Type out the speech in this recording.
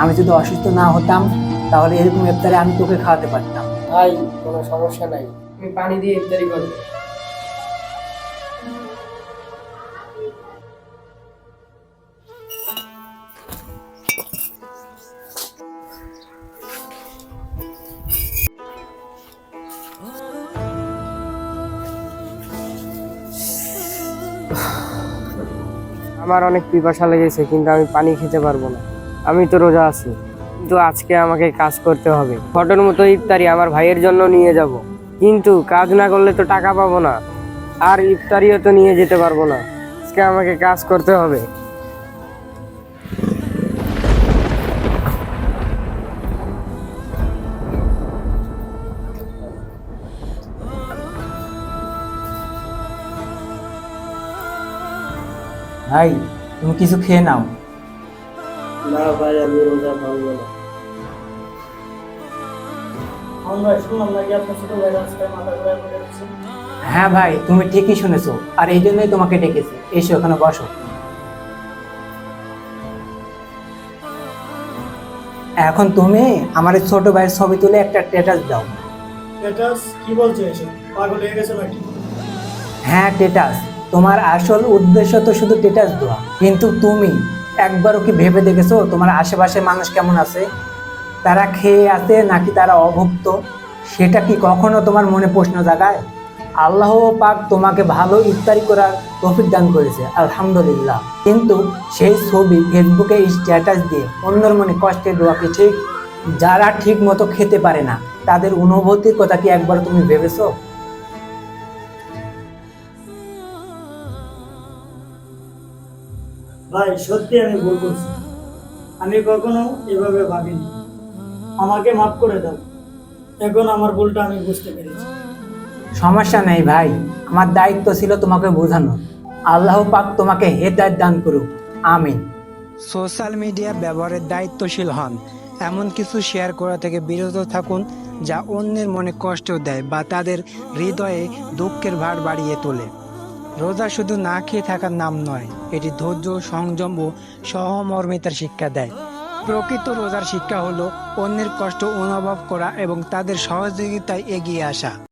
আমি যদি অসুস্থ না হতাম, তাহলে এরকম ইফতারে আমি তোকে খাওয়াতে পারতাম। ভাই, কোনো সমস্যা নাই। আমি পানি দিয়ে ইফতারি করব। আমার অনেক পিপাসা লেগেছে, কিন্তু আমি পানি খেতে পারব না। আমি তো রোজা আছি, কিন্তু আজকে আমাকে কাজ করতে হবে। ফটোর মতো ইফতারি আমার ভাইয়ের জন্য নিয়ে যাব। কিন্তু কাজ না করলে তো টাকা পাবো না, আর ইফতারিও তো নিয়ে যেতে পারব না। আজকে আমাকে কাজ করতে হবে। ভাই, তুমি কিছু খেয়ে নাও। না ভাই আমি রোজা ভাঙবো না। হ্যাঁ ভাই তুমি ঠিকই শুনেছো। আর এই জন্যই তোমাকে ডেকেছি। এসো ওখানে বসো। এখন তুমি আমার ছোট ভাইয়ের ছবি তুলে একটা স্ট্যাটাস দাও। কি বলছো এসব? পাগল হয়ে গেছে নাকি? হ্যাঁ টেটাস তোমার আসল উদ্দেশ্য তো শুধু টেটাস দেওয়া। কিন্তু তুমি একবারও কি ভেবে দেখেছ? তোমার আশেপাশে মানুষ কেমন আছে? তারা খেয়ে আছে নাকি তারা অভুক্ত? সেটা কি কখনো তোমার মনে প্রশ্ন জাগায়? আল্লাহ পাক তোমাকে ভালো ইফতারি করার তৌফিক দান করেছে, আলহামদুলিল্লাহ। কিন্তু সেই ছবি ফেসবুকে স্ট্যাটাস দিয়ে অন্যর মনে কষ্টের দেওয়া কি ঠিক? যারা ঠিক মতো খেতে পারে না, তাদের অনুভূতির কথা কি একবার তুমি ভেবেছো? ভাই সত্যি আমি ভুল করছি। আমি কখনো এভাবে ভাবিনি। আমাকে মাফ করে দাও। এখন আমার ভুলটা আমি বুঝতে পেরেছি। সমস্যা নেই ভাই আমার দায়িত্ব ছিল তোমাকে বোঝানো আল্লাহ পাক তোমাকে হেদায়ত দান করুক। আমিন। সোশ্যাল মিডিয়া ব্যবহারের দায়িত্বশীল হন। এমন কিছু শেয়ার করা থেকে বিরত থাকুন যা অন্যের মনে কষ্ট দেয় বা তাদের হৃদয়ে দুঃখের ভার বাড়িয়ে তোলে। রোজা শুধু না খেয়ে থাকার নাম নয়, এটি ধৈর্য, সংযম ও সহমর্মিতার শিক্ষা দেয়। প্রকৃত রোজার শিক্ষা হলো অন্যের কষ্ট অনুভব করা এবং তাদের সহযোগিতায় এগিয়ে আসা।